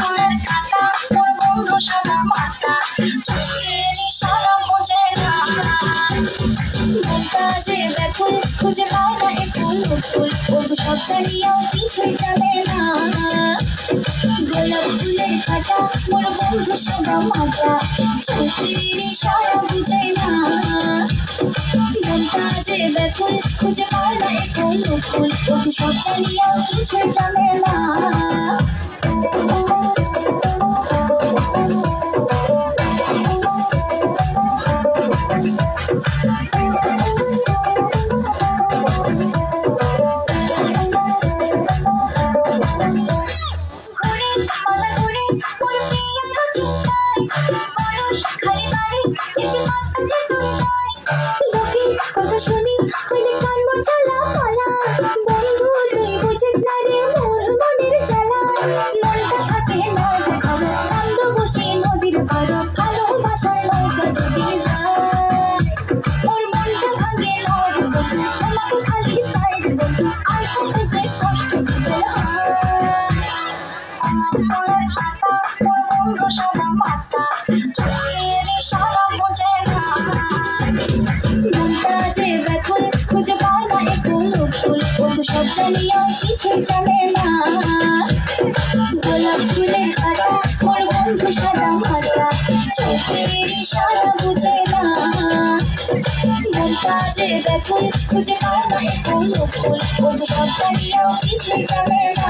ফুলের কাটা মোর বন্ধু সাদা মাথা চোখের ইশারা বোঝে না। মনটা যে ব্যাকুল, খুঁজে পায় না এ ফুল ফুল বন্ধু, সব জানিয়াও কিছুই জানে না। গোলাপ ফুলের কাটা মোর বন্ধু সাদা কিছুই জানে না। কথা শুনি হইলে কান জ্বালা সব জানিয়াও কিছুই জানে না। ইশারা বুঝে না মনটা যে ব্যাকুল খুঁজে পায় না এ ফুল বন্ধু সব জানিয়েও কিছুই জানে না